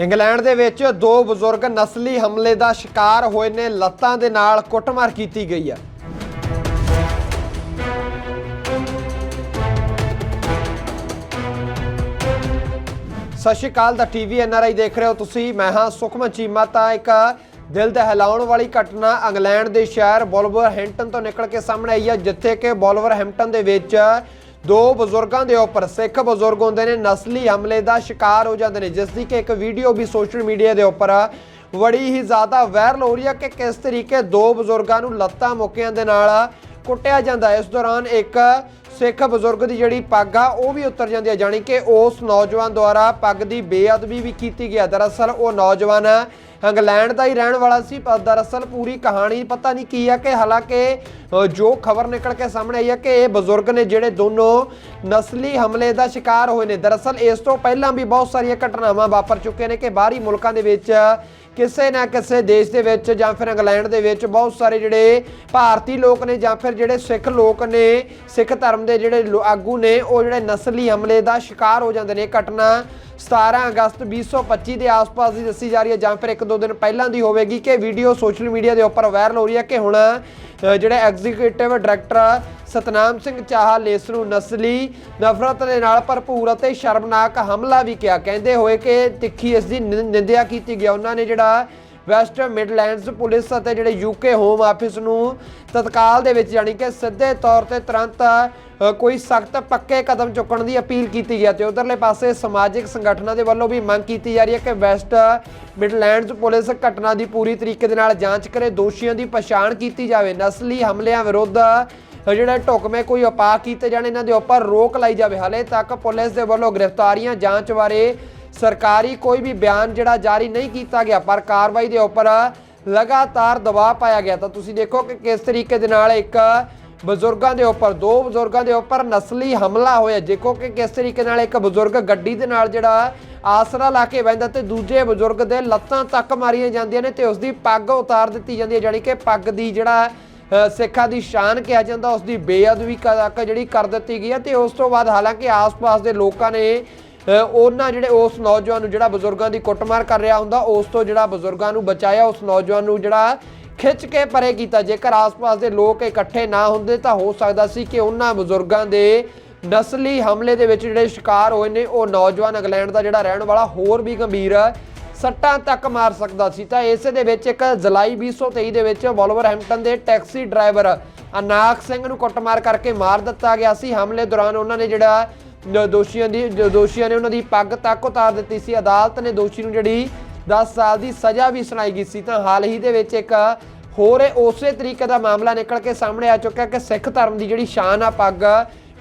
England ਦੇ ਵਿੱਚ ਦੋ ਬਜ਼ੁਰਗ ਨਸਲੀ ਹਮਲੇ ਦਾ ਸ਼ਿਕਾਰ ਹੋਏ ਨੇ, ਲੱਤਾਂ ਦੇ ਨਾਲ ਕੁੱਟਮਾਰ ਕੀਤੀ ਗਈ ਹੈ ਸਤਿ ਸ਼੍ਰੀ ਅਕਾਲ ਦਾ ਟੀਵੀ ਐਨਆਰਆਈ ਦੇਖ ਰਹੇ ਹੋ ਤੁਸੀਂ, ਮੈਂ ਹਾਂ ਸੁਖਮਨ ਚੀਮਾ, ਤਾਂ ਇੱਕ ਦਿਲ ਦਹਿਲਾਉਣ ਵਾਲੀ ਘਟਨਾ ਇੰਗਲੈਂਡ ਦੇ ਸ਼ਹਿਰ ਬੋਲਵਰ ਬੋਲਵਰਹੈਂਪਟਨ ਤੋਂ ਨਿਕਲ ਕੇ ਸਾਹਮਣੇ ਆਈ ਹੈ ਜਿੱਥੇ ਕਿ ਬੋਲਵਰ ਬੋਲਵਰਹੈਂਪਟਨ ਦੇ ਵਿੱਚ ਦੋ ਬਜ਼ੁਰਗਾਂ ਦੇ ਉੱਪਰ ਸਿੱਖ ਬਜ਼ੁਰਗ ਹੁੰਦੇ ਨੇ, ਨਸਲੀ ਹਮਲੇ ਦਾ ਸ਼ਿਕਾਰ ਹੋ ਜਾਂਦੇ ਨੇ ਜਿਸ ਦੀ ਕਿ ਇੱਕ ਵੀਡੀਓ ਵੀ ਸੋਸ਼ਲ ਮੀਡੀਆ ਦੇ ਉੱਪਰ ਬੜੀ ਹੀ ਜ਼ਿਆਦਾ ਵਾਇਰਲ ਹੋ ਰਹੀ ਹੈ ਕਿ ਕਿਸ ਤਰੀਕੇ ਦੋ ਬਜ਼ੁਰਗਾਂ ਨੂੰ ਲੱਤਾਂ ਮੁੱਕਿਆਂ ਦੇ ਨਾਲ ਕੁੱਟਿਆ ਜਾਂਦਾ ਇਸ ਦੌਰਾਨ ਇੱਕ ਸਿੱਖ ਬਜ਼ੁਰਗ ਦੀ ਜਿਹੜੀ ਪੱਗ ਆ, ਉਹ ਵੀ ਉਤਰ ਜਾਂਦੀ ਹੈ, ਜਾਣੀ ਕਿ ਉਸ ਨੌਜਵਾਨ ਦੁਆਰਾ ਪੱਗ ਦੀ ਬੇਅਦਬੀ ਵੀ ਕੀਤੀ ਗਿਆ ਦਰਅਸਲ ਉਹ ਨੌਜਵਾਨ ਇੰਗਲੈਂਡ ਦਾ ਹੀ ਰਹਿਣ ਵਾਲਾ ਸੀ, ਪਰ ਦਰਅਸਲ ਪੂਰੀ ਕਹਾਣੀ ਪਤਾ ਨਹੀਂ ਕੀ ਹੈ ਕਿ ਹਾਲਾਂਕਿ ਜੋ ਖਬਰ ਨਿਕਲ ਕੇ ਸਾਹਮਣੇ ਆਈ ਹੈ ਕਿ ਇਹ ਬਜ਼ੁਰਗ ਨੇ ਜਿਹੜੇ ਦੋਨੋਂ ਨਸਲੀ ਹਮਲੇ ਦਾ ਸ਼ਿਕਾਰ ਹੋਏ ਨੇ। ਦਰਅਸਲ ਇਸ ਤੋਂ ਪਹਿਲਾਂ ਵੀ ਬਹੁਤ ਸਾਰੀਆਂ ਘਟਨਾਵਾਂ ਵਾਪਰ ਚੁੱਕੇ ਨੇ ਕਿ ਬਾਹਰੀ ਮੁਲਕਾਂ ਦੇ ਵਿੱਚ, ਕਿਸੇ ਨਾ ਕਿਸੇ ਦੇਸ਼ ਦੇ ਵਿੱਚ ਜਾਂ ਫਿਰ ਇੰਗਲੈਂਡ ਦੇ ਵਿੱਚ ਬਹੁਤ ਸਾਰੇ ਜਿਹੜੇ ਭਾਰਤੀ ਲੋਕ ਨੇ ਜਾਂ ਫਿਰ ਜਿਹੜੇ ਸਿੱਖ ਲੋਕ ਨੇ, ਸਿੱਖ ਧਰਮ ਦੇ ਜਿਹੜੇ ਆਗੂ ਨੇ, ਉਹ ਜਿਹੜੇ ਨਸਲੀ ਹਮਲੇ ਦਾ ਸ਼ਿਕਾਰ ਹੋ ਜਾਂਦੇ ਨੇ। ਘਟਨਾ 17 ਅਗਸਤ 2025 ਦੇ ਆਸ-ਪਾਸ ਦੀ ਦੱਸੀ ਜਾ ਰਹੀ ਹੈ, ਜਾਂ ਫਿਰ ਇੱਕ ਦੋ ਦਿਨ ਪਹਿਲਾਂ ਦੀ ਹੋਵੇਗੀ ਕਿ ਵੀਡੀਓ ਸੋਸ਼ਲ ਮੀਡੀਆ ਦੇ ਉੱਪਰ ਵਾਇਰਲ ਹੋ ਰਹੀ ਹੈ ਕਿ ਹੁਣ ਜਿਹੜਾ ਐਗਜ਼ੀਕਿਊਟਿਵ ਡਾਇਰੈਕਟਰ ਸਤਨਾਮ ਸਿੰਘ ਚਾਹਾ ਲੇਸ ਨੂੰ ਨਸਲੀ ਨਫ਼ਰਤ ਦੇ ਨਾਲ ਭਰਪੂਰ ਅਤੇ ਸ਼ਰਮਨਾਕ ਹਮਲਾ ਵੀ ਕਿਹਾ। ਕਹਿੰਦੇ ਹੋਏ ਕਿ ਤਿੱਖੀ ਇਸ ਦੀ ਨਿੰ- ਨਿੰਦਿਆ ਕੀਤੀ ਗਿਆ ਉਹਨਾਂ ਨੇ ਜਿਹੜਾ ਵੈਸਟ ਮਿਡਲੈਂਡਸ ਪੁਲਿਸ ਅਤੇ ਜਿਹੜੇ ਯੂਕੇ ਹੋਮ ਆਫਿਸ ਨੂੰ ਤਤਕਾਲ ਦੇ ਵਿੱਚ ਜਾਣੀ ਕਿ ਸਿੱਧੇ ਤੌਰ ਤੇ ਤੁਰੰਤ ਕੋਈ ਸਖਤ ਪੱਕੇ ਕਦਮ ਚੁੱਕਣ ਦੀ ਅਪੀਲ ਕੀਤੀ ਗਿਆ ਤੇ ਉਧਰਲੇ ਪਾਸੇ ਸਮਾਜਿਕ ਸੰਗਠਨਾਂ ਦੇ ਵੱਲੋਂ ਵੀ ਮੰਗ ਕੀਤੀ ਜਾ ਰਹੀ ਹੈ ਕਿ ਵੈਸਟ ਮਿਡਲੈਂਡਸ ਪੁਲਿਸ ਘਟਨਾ ਦੀ ਪੂਰੀ ਤਰੀਕੇ ਦੇ ਨਾਲ ਜਾਂਚ ਕਰੇ ਦੋਸ਼ੀਆਂ ਦੀ ਪਛਾਣ ਕੀਤੀ ਜਾਵੇ ਨਸਲੀ ਹਮਲਿਆਂ ਵਿਰੁੱਧ ਅ, ਜਿਹੜੇ ਢੁਕਵੇਂ ਕੋਈ ਉਪਾਅ ਕੀਤੇ ਜਾਣ ਇਹਨਾਂ ਦੇ ਉੱਪਰ ਰੋਕ ਲਾਈ ਜਾਵੇ। ਹਾਲੇ ਤੱਕ ਪੁਲਿਸ ਦੇ ਵੱਲੋਂ ਗ੍ਰਿਫਤਾਰੀਆਂ ਜਾਂਚ ਬਾਰੇ ਸਰਕਾਰੀ ਕੋਈ ਵੀ ਬਿਆਨ ਜਿਹੜਾ ਜਾਰੀ ਨਹੀਂ ਕੀਤਾ ਗਿਆ ਪਰ ਕਾਰਵਾਈ ਦੇ ਉੱਪਰ ਲਗਾਤਾਰ ਦਬਾਅ ਪਾਇਆ ਗਿਆ। ਤਾਂ ਤੁਸੀਂ ਦੇਖੋ ਕਿ ਕਿਸ ਤਰੀਕੇ ਦੇ ਨਾਲ ਇੱਕ ਬਜ਼ੁਰਗਾਂ ਦੇ ਉੱਪਰ ਦੋ ਬਜ਼ੁਰਗਾਂ ਦੇ ਉੱਪਰ ਨਸਲੀ ਹਮਲਾ ਹੋਇਆ। ਦੇਖੋ ਕਿ ਕਿਸ ਤਰੀਕੇ ਨਾਲ ਇੱਕ ਬਜ਼ੁਰਗ ਗੱਡੀ ਦੇ ਨਾਲ ਜਿਹੜਾ ਆਸਰਾ ਲਾ ਕੇ ਬੈੰਦਾ ਤੇ ਦੂਜੇ ਬਜ਼ੁਰਗ ਦੇ ਲੱਤਾਂ ਤੱਕ ਮਾਰੀਆਂ ਜਾਂਦੀਆਂ ਨੇ ਤੇ ਉਸ ਦੀ ਪੱਗ ਉਤਾਰ ਦਿੱਤੀ ਜਾਂਦੀ ਹੈ ਜਾਣੀ ਕਿ ਪੱਗ ਦੀ ਜਿਹੜਾ ਅ, ਸਿੱਖਾਂ ਦੀ ਸ਼ਾਨ ਕਿਹਾ ਜਾਂਦਾ ਉਸ ਦੀ ਬੇਅਦਬੀ ਤੱਕ ਜਿਹੜੀ ਕਰ ਦਿੱਤੀ ਗਈ ਹੈ ਤੇ ਉਸ ਤੋਂ ਬਾਅਦ ਹਾਲਾਂਕਿ ਆਸ-ਪਾਸ ਦੇ ਲੋਕਾਂ ਨੇ ਉਹਨਾਂ ਜਿਹੜੇ ਉਸ ਨੌਜਵਾਨ ਨੂੰ ਜਿਹੜਾ ਬਜ਼ੁਰਗਾਂ ਦੀ ਕੁੱਟਮਾਰ ਕਰ ਰਿਹਾ ਹੁੰਦਾ, ਉਸ ਤੋਂ ਜਿਹੜਾ ਬਜ਼ੁਰਗਾਂ ਨੂੰ ਬਚਾਇਆ, ਉਸ ਨੌਜਵਾਨ ਨੂੰ ਜਿਹੜਾ ਖਿੱਚ ਕੇ ਪਰੇ ਕੀਤਾ। ਜੇਕਰ ਆਸ-ਪਾਸ ਦੇ ਲੋਕ ਇਕੱਠੇ ਨਾ ਹੁੰਦੇ ਤਾਂ ਹੋ ਸਕਦਾ ਸੀ ਕਿ ਉਹਨਾਂ ਬਜ਼ੁਰਗਾਂ ਦੇ ਨਸਲੀ ਹਮਲੇ ਦੇ ਵਿੱਚ ਜਿਹੜੇ ਸ਼ਿਕਾਰ ਹੋਏ ਨੇ, ਉਹ ਨੌਜਵਾਨ ਇੰਗਲੈਂਡ ਦਾ ਜਿਹੜਾ ਰਹਿਣ ਵਾਲਾ ਹੋਰ ਵੀ ਗੰਭੀਰ ਸੱਟਾਂ ਤੱਕ ਮਾਰ ਸਕਦਾ ਸੀ। ਤਾਂ ਇਸੇ ਦੇ ਵਿੱਚ ਇੱਕ ਜੁਲਾਈ 2023 ਦੇ ਵਿੱਚ ਵੋਲਵਰਹੈਂਪਟਨ ਦੇ ਟੈਕਸੀ ਡਰਾਈਵਰ ਅਨਾਕ ਸਿੰਘ ਨੂੰ ਕੁੱਟਮਾਰ ਕਰਕੇ ਮਾਰ ਦਿੱਤਾ ਗਿਆ ਸੀ। ਹਮਲੇ ਦੌਰਾਨ ਉਹਨਾਂ ਨੇ ਜਿਹੜਾ ਦੋਸ਼ੀਆਂ ਦੀ ਦੋਸ਼ੀਆਂ ਨੇ ਉਹਨਾਂ ਦੀ ਪੱਗ ਤੱਕ ਉਤਾਰ ਦਿੱਤੀ ਸੀ। ਅਦਾਲਤ ਨੇ ਦੋਸ਼ੀ ਨੂੰ ਜਿਹੜੀ 10 ਸਾਲ ਦੀ ਸਜ਼ਾ ਵੀ ਸੁਣਾਈ ਗਈ ਸੀ। ਤਾਂ ਹਾਲ ਹੀ ਦੇ ਵਿੱਚ ਇੱਕ ਹੋਰ ਉਸੇ ਤਰੀਕੇ ਦਾ ਮਾਮਲਾ ਨਿਕਲ ਕੇ ਸਾਹਮਣੇ ਆ ਚੁੱਕਾ ਕਿ ਸਿੱਖ ਧਰਮ ਦੀ ਜਿਹੜੀ ਸ਼ਾਨ ਆ ਪੱਗ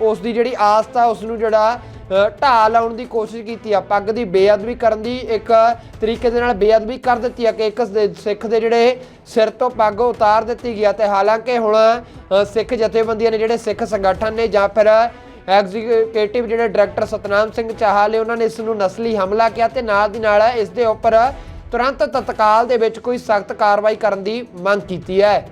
ਉਸ ਦੀ ਜਿਹੜੀ ਆਸਥਾ ਉਸ ਨੂੰ ਜਿਹੜਾ ਅ, ਢਾਹ ਲਾਉਣ ਦੀ ਕੋਸ਼ਿਸ਼ ਕੀਤੀ ਆ। ਪੱਗ ਦੀ ਬੇਅਦਬੀ ਕਰਨ ਦੀ ਇੱਕ ਤਰੀਕੇ ਦੇ ਨਾਲ ਬੇਅਦਬੀ ਕਰ ਦਿੱਤੀ ਆ ਕਿ ਇੱਕ ਸਿੱਖ ਦੇ ਜਿਹੜੇ ਸਿਰ ਤੋਂ ਪੱਗ ਉਤਾਰ ਦਿੱਤੀ ਗਿਆ ਤੇ ਹਾਲਾਂਕਿ ਹੁਣ ਸਿੱਖ ਜਥੇਬੰਦੀਆਂ ਨੇ ਜਿਹੜੇ ਸਿੱਖ ਸੰਗਠਨ ਨੇ ਜਾਂ ਫਿਰ ਐਗਜ਼ੀਕਿਊਟਿਵ ਜਿਹੜੇ ਡਾਇਰੈਕਟਰ ਸਤਨਾਮ ਸਿੰਘ ਚਾਹਲ ਨੇ, ਉਹਨਾਂ ਨੇ ਇਸ ਨੂੰ ਨਸਲੀ ਹਮਲਾ ਕਿਹਾ ਤੇ ਨਾਲ ਦੀ ਨਾਲ ਇਸ ਦੇ ਉੱਪਰ ਤੁਰੰਤ ਤਤਕਾਲ ਦੇ ਵਿੱਚ ਕੋਈ ਸਖਤ ਕਾਰਵਾਈ ਕਰਨ ਦੀ ਮੰਗ ਕੀਤੀ ਹੈ।